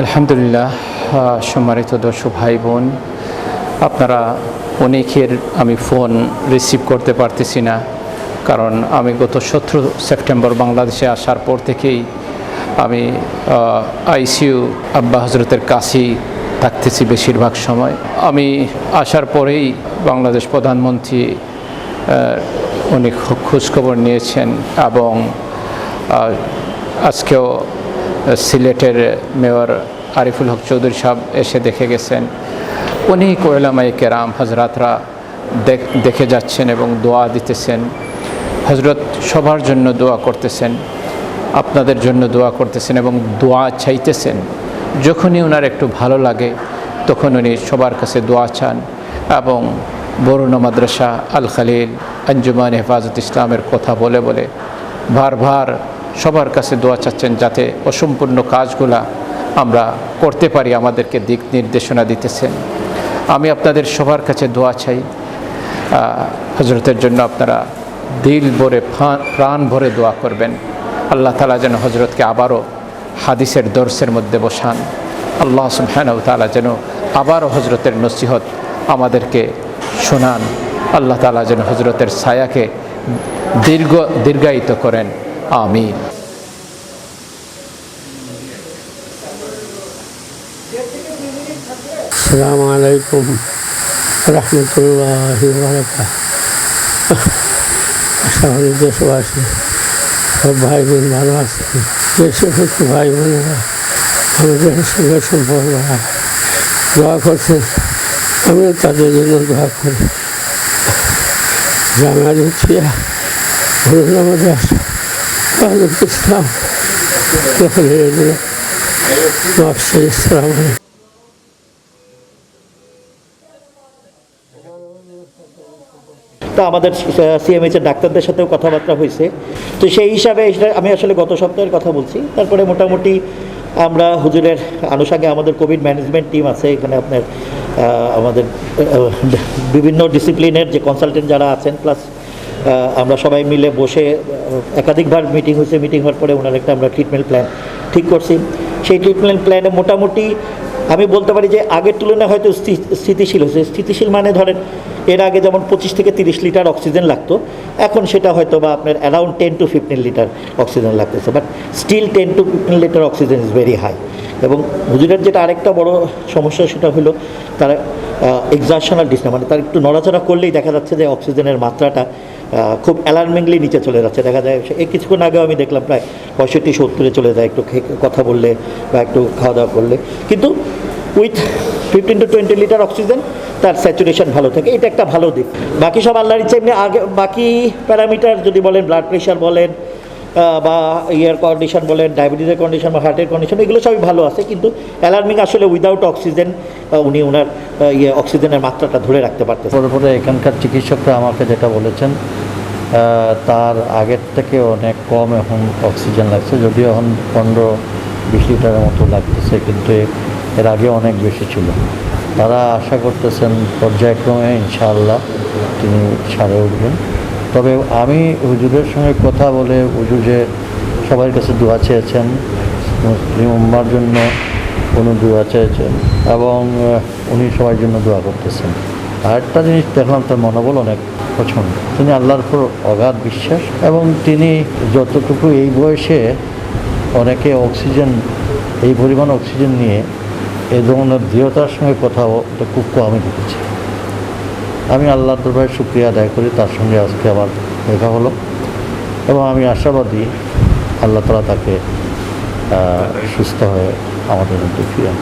আলহামদুলিল্লাহ সম্মানিত দর্শক ভাই বোন, আপনারা অনেকের আমি ফোন রিসিভ করতে পারতেছি না, কারণ আমি গত সতেরো সেপ্টেম্বর বাংলাদেশে আসার পর থেকেই আমি আইসিইউ আব্বা হজরতের কাছেই থাকতেছি বেশিরভাগ সময়। আমি আসার পরেই বাংলাদেশ প্রধানমন্ত্রী উনি খোঁজখবর নিয়েছেন এবং আজকেও সিলেটের মেয়র আরিফুল হক চৌধুরী সাহেব এসে দেখে গেছেন। উনি ওলামাই কেরাম হজরতরা দেখে যাচ্ছেন এবং দোয়া দিতেছেন। হজরত সবার জন্য দোয়া করতেছেন, আপনাদের জন্য দোয়া করতেছেন এবং দোয়া চাইতেছেন। যখনই ওনার একটু ভালো লাগে, তখন উনি সবার কাছে দোয়া চান এবং বরুণা মাদ্রাসা, আল খালিল, আঞ্জুমান হেফাজত ইসলামের কথা বলে বলে বারবার সবার কাছে দোয়া চাচ্ছেন যাতে অসম্পূর্ণ কাজগুলা আমরা করতে পারি, আমাদেরকে দিক নির্দেশনা দিতেছেন। আমি আপনাদের সবার কাছে দোয়া চাই। হজরতের জন্য আপনারা দিল ভরে প্রাণ ভরে দোয়া করবেন। আল্লাহ তালা যেন হজরতকে আবারও হাদিসের দর্শের মধ্যে বসান। আল্লাহ সুবহানাহু তাআলা যেন আবারও হজরতের নসিহত আমাদেরকে শোনান। আল্লাহ তালা যেন হজরতের ছায়াকে দীর্ঘ দীর্ঘায়িত করেন। আমিন। আসসালামু আলাইকুম রহমতুল্লাহ আশা করি দেশবাসী সব ভাই বোন ভালো আছে যে সমস্ত ভাই বোনেরা আমাদের সঙ্গে সম্পর্ক রাখে, দোয়া করছেন আমিও তাদের জন্য দোয়া করি জামাল উঠিয়া হরুন আমাদের ইসলাম ইসলাম তো আমাদের সিএমএইচ এর ডাক্তারদের সাথেও কথাবার্তা হয়েছে। তো সেই হিসাবে আমি আসলে গত সপ্তাহের কথা বলছি। তারপরে মোটামুটি আমরা হুজুরের আনুষাঙ্গে আমাদের কোভিড ম্যানেজমেন্ট টিম আছে, এখানে আপনার আমাদের বিভিন্ন ডিসিপ্লিনের যে কনসালটেন্ট যারা আছেন প্লাস আমরা সবাই মিলে বসে একাধিকবার মিটিং হয়েছে। মিটিং হওয়ার পরে ওনার একটা আমরা ট্রিটমেন্ট প্ল্যান ঠিক করছি। সেই ট্রিটমেন্ট প্ল্যানে মোটামুটি আমি বলতে পারি যে আগের তুলনায় হয়তো স্থি- স্থিতিশীল হয়েছে। স্থিতিশীল মানে ধরেন, এর আগে যেমন পঁচিশ থেকে তিরিশ লিটার অক্সিজেন লাগতো, এখন সেটা হয়তো বা আপনার around ten to fifteen litre oxygen লাগতেছে। But still ten to fifteen litre oxygen is very high এবং হুজুরের যেটা আরেকটা বড় সমস্যা, সেটা হলো তারা এক্সাশনাল ডিসনা মানে তার একটু নড়াচড়া করলেই দেখা যাচ্ছে যে অক্সিজেনের মাত্রাটা খুব অ্যালার্মিংলি নিচে চলে যাচ্ছে। দেখা যায় এই কিছুক্ষণ আগেও আমি দেখলাম প্রায় পঁয়ষট্টি, সত্তরে চলে যায় একটু কথা বললে বা একটু খাওয়া দাওয়া করলে। কিন্তু with fifteen to twenty litre oxygen তার স্যাচুরেশন ভালো থাকে। এটা একটা ভালো দিক। বাকি সব আল্লাহর ইচ্ছে, এমনি আগে বাকি প্যারামিটার যদি বলেন ব্লাড প্রেশার বলেন বা ইয়ার কন্ডিশন বলেন ডায়াবেটিসের কন্ডিশন বা হার্টের কন্ডিশন এগুলো সবই ভালো আছে, কিন্তু অ্যালার্মিং আসলে উইদাউট অক্সিজেন উনি ওনার ইয়ে অক্সিজেনের মাত্রাটা ধরে রাখতে পারতেছেন। পরে পরে এখানকার চিকিৎসকরা আমাকে যেটা বলেছেন তার আগের থেকে অনেক কম এখন অক্সিজেন লাগছে, যদিও এখন পনেরো বিশ লিটারের মতো লাগতেছে, কিন্তু এর আগে অনেক বেশি ছিল। তারা আশা করতেছেন, পর্যায়ক্রমে ইনশাআল্লাহ তিনি সারে উঠবেন। তবে আমি হুজুরের সঙ্গে কথা বলে হুজুর যে সবার কাছে দোয়া চেয়েছেন মুসলিম উম্মার জন্য উনি দোয়া চেয়েছেন এবং উনি সবার জন্য দোয়া করতেছেন। আরেকটা জিনিস দেখলাম, তার মনোবল অনেক পছন্দ তিনি আল্লাহর উপর অগাধ বিশ্বাস এবং তিনি যতটুকু এই বয়সে অনেকে অক্সিজেন, এই পরিমাণ অক্সিজেন নিয়ে এই ধরনের দৃঢ়তার সঙ্গে কথা বলতে খুব কমই দেখেছি আমি আল্লাহ দরবারে শুক্রিয়া আদায় করি, তার সঙ্গে আজকে আমার দেখা হলো এবং আমি আশাবাদী আল্লাহ তালা তাকে সুস্থ হয়ে আমাদের মধ্যে ফিরে।